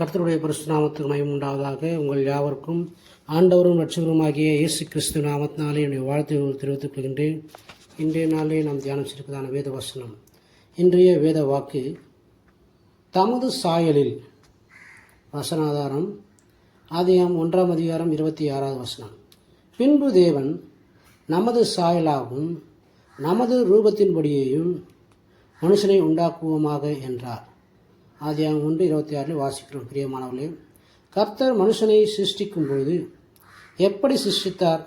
கர்த்தருடைய பரிசுநாமத்துக்கு மயம் உண்டாவதாக. உங்கள் யாவருக்கும் ஆண்டவரும் லட்சகருமாகிய இயேசு கிறிஸ்து நாமத்தினாலே என்னுடைய வாழ்த்துக்கள் தெரிவித்துக் கொள்கின்றேன். இன்றைய நாளே நாம் தியானம் செய்திருக்கதான வேத வசனம். இன்றைய வேத வாக்கு தமது சாயலில். வசனாதாரம். ஆதியம் ஒன்றாம் அதிகாரம் இருபத்தி ஆறாவது வசனம். பின்பு தேவன் நமது சாயலாகவும் நமது ரூபத்தின்படியேயும் மனுஷனை உண்டாக்குவோமாக என்றார். ஆதியாகம் ஒன்று இருபத்தி ஆறில் வாசிக்கிறோம் பிரியமானவர்களே. கர்த்தர் மனுஷனை சிருஷ்டிக்கும் பொழுது எப்படி சிருஷ்டித்தார்?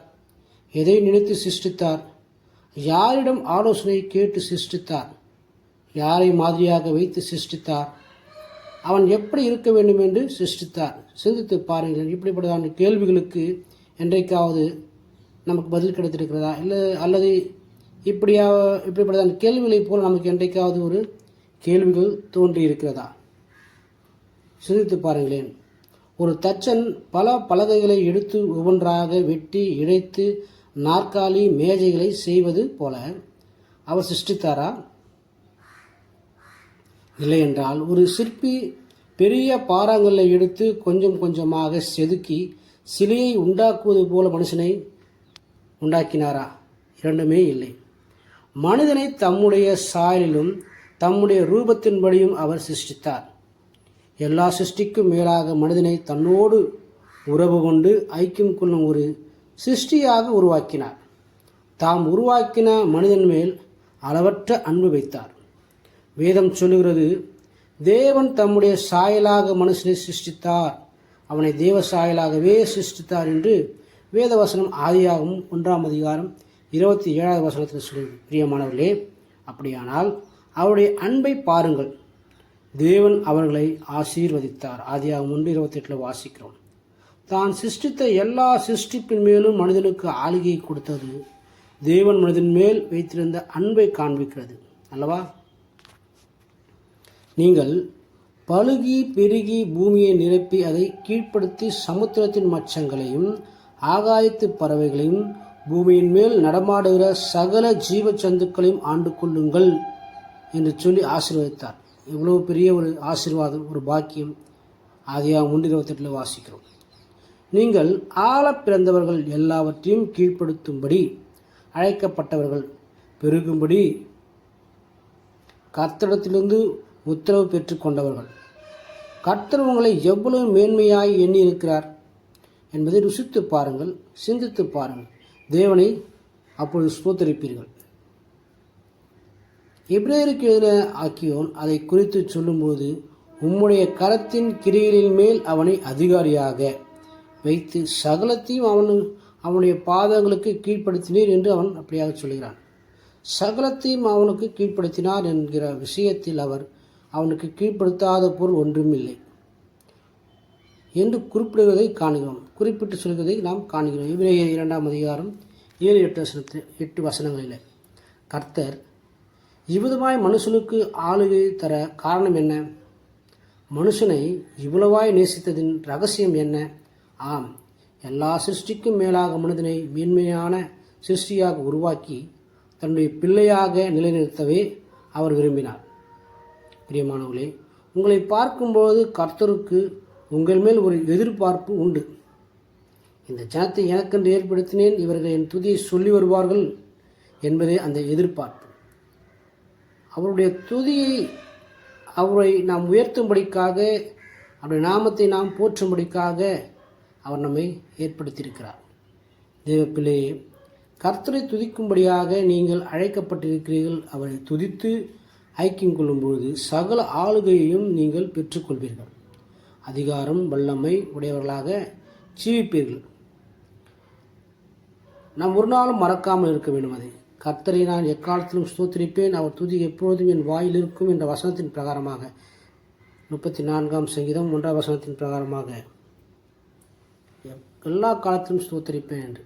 எதை நினைத்து சிருஷ்டித்தார்? யாரிடம் ஆலோசனை கேட்டு சிருஷ்டித்தார்? யாரை மாதிரியாக வைத்து சிருஷ்டித்தார்? அவன் எப்படி இருக்க வேண்டும் என்று சிருஷ்டித்தார். சிந்தித்து பாருங்கள் இப்படிப்பட்டதான கேள்விகளுக்கு என்றைக்காவது நமக்கு பதில் கிடைத்திருக்கிறதா? இல்லை அல்லது இப்படியா இப்படிப்பட்டதான கேள்விகளைப் போல் நமக்கு என்றைக்காவது ஒரு கேள்விகள் தோன்றி இருக்கிறதா சிந்தித்து பாருங்களேன். ஒரு தச்சன் பல பலகைகளை எடுத்து ஒவ்வொன்றாக வெட்டி இழைத்து நாற்காலி மேஜைகளை செய்வது போல அவர் சிருஷ்டித்தாரா? இல்லையென்றால் ஒரு சிற்பி பெரிய பாறாங்கல்லை எடுத்து கொஞ்சம் கொஞ்சமாக செதுக்கி சிலையை உண்டாக்குவது போல மனுஷனை உண்டாக்கினாரா? இரண்டுமே இல்லை. மனிதனை தம்முடைய சாயலிலும் தம்முடைய ரூபத்தின்படியும் அவர் சிருஷ்டித்தார். எல்லா சிருஷ்டிக்கும் மேலாக மனிதனை தன்னோடு உறவு கொண்டு ஐக்கியம் கொள்ளும் ஒரு சிருஷ்டியாக உருவாக்கினார். தாம் உருவாக்கின மனிதன் மேல் அளவற்ற அன்பு வைத்தார். வேதம் சொல்லுகிறது தேவன் தம்முடைய சாயலாக மனுஷனை சிருஷ்டித்தார். அவனை தேவ சாயலாகவே சிருஷ்டித்தார் என்று வேதவசனம் ஆதியாகவும் ஒன்றாம் அதிகாரம் இருபத்தி ஏழாவது வசனத்தில் சொல்லி பிரியமானவர்களே அப்படியானால் அவருடைய அன்பை பாருங்கள். தேவன் அவர்களை ஆசீர்வதித்தார். ஆதியாக ஒன்று இருபத்தெட்டில் வாசிக்கிறோம். தான் சிருஷ்டித்த எல்லா சிருஷ்டிப்பின் மேலும் மனிதனுக்கு ஆளுகையை கொடுத்தது தேவன் மனிதன் மேல் வைத்திருந்த அன்பை காண்பிக்கிறது. அல்லவா? நீங்கள் பழுகி பெருகி பூமியை நிரப்பி அதை கீழ்ப்படுத்தி சமுத்திரத்தின் மச்சங்களையும் ஆகாயத்து பறவைகளையும் பூமியின் மேல் நடமாடுகிற சகல ஜீவ சந்துக்களையும் ஆண்டு கொள்ளுங்கள் என்று சொல்லி ஆசீர்வதித்தார். இவ்வளவு பெரிய ஒரு ஆசீர்வாதம் ஒரு பாக்கியம் ஆதியாக ஒன்று இருபத்தெட்டில் வாசிக்கிறோம். நீங்கள் ஆழ பிறந்தவர்கள் எல்லாவற்றையும் கீழ்ப்படுத்தும்படி அழைக்கப்பட்டவர்கள் பெருகும்படி கர்த்தடத்திலிருந்து உத்தரவு பெற்றுக்கொண்டவர்கள் கர்த்தர் உங்களை எவ்வளவு மேன்மையாய் எண்ணி இருக்கிறார் என்பதை ருசித்து பாருங்கள் சிந்தித்து பாருங்கள். தேவனை அப்பொழுது ஸ்தோத்தரிப்பீர்கள். எப்ரேயருக்கு எழுதின ஆக்கியோன் அதை குறித்து சொல்லும்போது உம்முடைய கரத்தின் கிரிகளின் மேல் அவனை அதிகாரியாக வைத்து சகலத்தையும் அவனு அவனுடைய பாதங்களுக்கு கீழ்ப்படுத்தினீர் என்று அவன் அப்படியாக சொல்கிறான். சகலத்தையும் அவனுக்கு கீழ்ப்படுத்தினார் என்கிற விஷயத்தில் அவர் அவனுக்கு கீழ்ப்படுத்தாத பொருள் ஒன்றும் இல்லை என்று குறிப்பிடுவதை காணுகிறோம். குறிப்பிட்டு சொல்கிறதை நாம் காணுகிறோம். இவரே இரண்டாம் அதிகாரம் ஏழு எட்டு வசனத்து எட்டு வசனங்களில் கர்த்தர் இவ்விதமாய் மனுஷனுக்கு ஆளுகை தர காரணம் என்ன? மனுஷனை இவ்வளவாய் நேசித்ததின் ரகசியம் என்ன? ஆம் எல்லா சிருஷ்டிக்கும் மேலாக மனிதனை மேன்மையான சிருஷ்டியாக உருவாக்கி தன்னுடைய பிள்ளையாக நிலைநிறுத்தவே அவர் விரும்பினார். பிரியமானவர்களே உங்களை பார்க்கும்போது கர்த்தருக்கு உங்கள் மேல் ஒரு எதிர்பார்ப்பு உண்டு. இந்த ஜனத்தை எனக்கென்று ஏற்படுத்தினேன் இவர்கள் என் துதியை சொல்லி வருவார்கள் என்பதே அந்த எதிர்பார்ப்பு. அவருடைய துதியை அவரை நாம் உயர்த்தும்படிக்காக அவருடைய நாமத்தை நாம் போற்றும்படிக்காக அவர் நம்மை ஏற்படுத்தியிருக்கிறார். தேவ பிள்ளையே கர்த்தரை துதிக்கும்படியாக நீங்கள் அழைக்கப்பட்டிருக்கிறீர்கள். அவரை துதித்து ஐக்கியம் கொள்ளும்பொழுது சகல ஆளுகையையும் நீங்கள் பெற்றுக்கொள்வீர்கள். அதிகாரம் வல்லமை உடையவர்களாக ஜீவிப்பீர்கள். நாம் ஒரு நாளும் மறக்காமல் இருக்க வேண்டும் அதை. கர்த்தரை நான் எக்காலத்திலும் ஸ்தோத்திரிப்பேன். அவர் துதி எப்பொழுதும் என் வாயில் இருக்கும் என்ற வசனத்தின் பிரகாரமாக. முப்பத்தி நான்காம் சங்கீதம் ஒன்றாம் வசனத்தின் பிரகாரமாக. எல்லா காலத்திலும் ஸ்தோத்திரிப்பேன் என்று.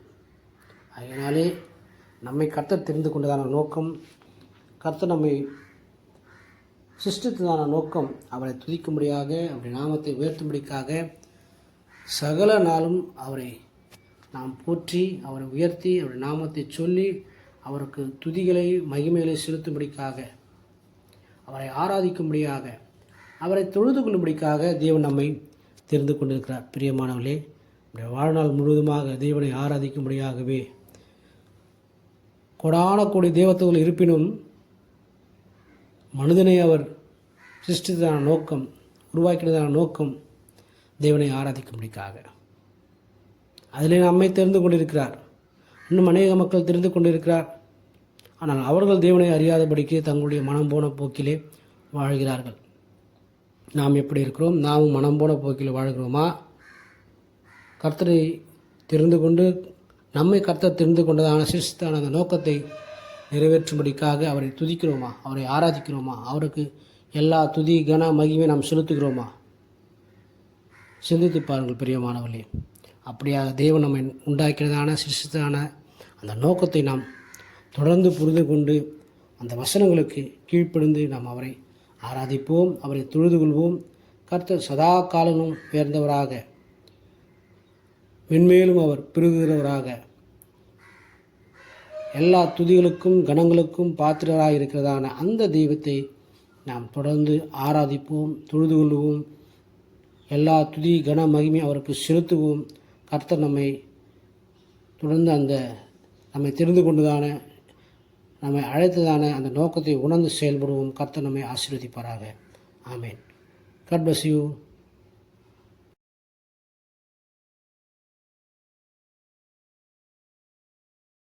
அதனாலே நம்மை கர்த்தர் தெரிந்து கொண்டதான நோக்கம் கர்த்தர் நம்மை சிருஷ்டித்ததான நோக்கம் அவரை துதிக்கும்படியாக அவருடைய நாமத்தை உயர்த்தும்படிக்காக சகல நாளும் அவரை நாம் போற்றி அவரை உயர்த்தி அவருடைய நாமத்தை சொல்லி அவருக்கு துதிகளை மகிமைகளை செலுத்தும்படிக்காக அவரை ஆராதிக்கும்படியாக அவரை தொழுது கொள்ளும்படிக்காக தேவன் நம்மை தெரிந்து கொண்டிருக்கிறார். பிரியமானவர்களே நம்முடைய வாழ்நாள் முழுவதுமாக தேவனை ஆராதிக்கும்படியாகவே கொடான கோடி தேவத்துகள் இருப்பினும் மனிதனை அவர் சிருஷ்டித்ததான நோக்கம் உருவாக்கினதான நோக்கம் தேவனை ஆராதிக்கும்படிக்காக. அதிலே நம்மை தெரிந்து கொண்டிருக்கிறார். இன்னும் அநேக மக்கள் தெரிந்து கொண்டிருக்கிறார். ஆனால் அவர்கள் தேவனை அறியாதபடிக்கு தங்களுடைய மனம் போன போக்கிலே வாழ்கிறார்கள். நாம் எப்படி இருக்கிறோம்? நாமும் மனம் போன போக்கில் வாழ்கிறோமா? கர்த்தரை தெரிந்து கொண்டு நம்மை கர்த்தர் தெரிந்து கொண்டதான சிஸ்தான அந்த நோக்கத்தை நிறைவேற்றும்படிக்காக அவரை துதிக்கிறோமா? அவரை ஆராதிக்கிறோமா? அவருக்கு எல்லா துதி கன மகிமை நாம் செலுத்துகிறோமா? சிந்தித்து பாருங்கள் பிரியமானவர்களே. அப்படியாக தேவன் நம்மை உண்டாக்கினதான சிருஷ்டித்தான அந்த நோக்கத்தை நாம் தொடர்ந்து புரிந்து கொண்டு அந்த வசனங்களுக்கு கீழ்ப்படிந்து நாம் அவரை ஆராதிப்போம் அவரை தொழுது கொள்வோம். கர்த்தர் சதா காலமும் உயர்ந்தவராக மென்மேலும் அவர் பெருகுகிறவராக எல்லா துதிகளுக்கும் கணங்களுக்கும் பாத்திரராக இருக்கிறதான அந்த தெய்வத்தை நாம் தொடர்ந்து ஆராதிப்போம் தொழுது கொள்வோம். எல்லா துதி கன மகிமை அவருக்கு செலுத்துவோம். கர்த்தர் நம்மை தொடர்ந்து அந்த நம்மை தெரிந்து கொண்டுதான நம்மை அழைத்ததான அந்த நோக்கத்தை உணர்ந்து செயல்படுவோம். கர்த்தர் நம்மை ஆசீர்வதிப்பாராக. ஆமேன். Cut bus you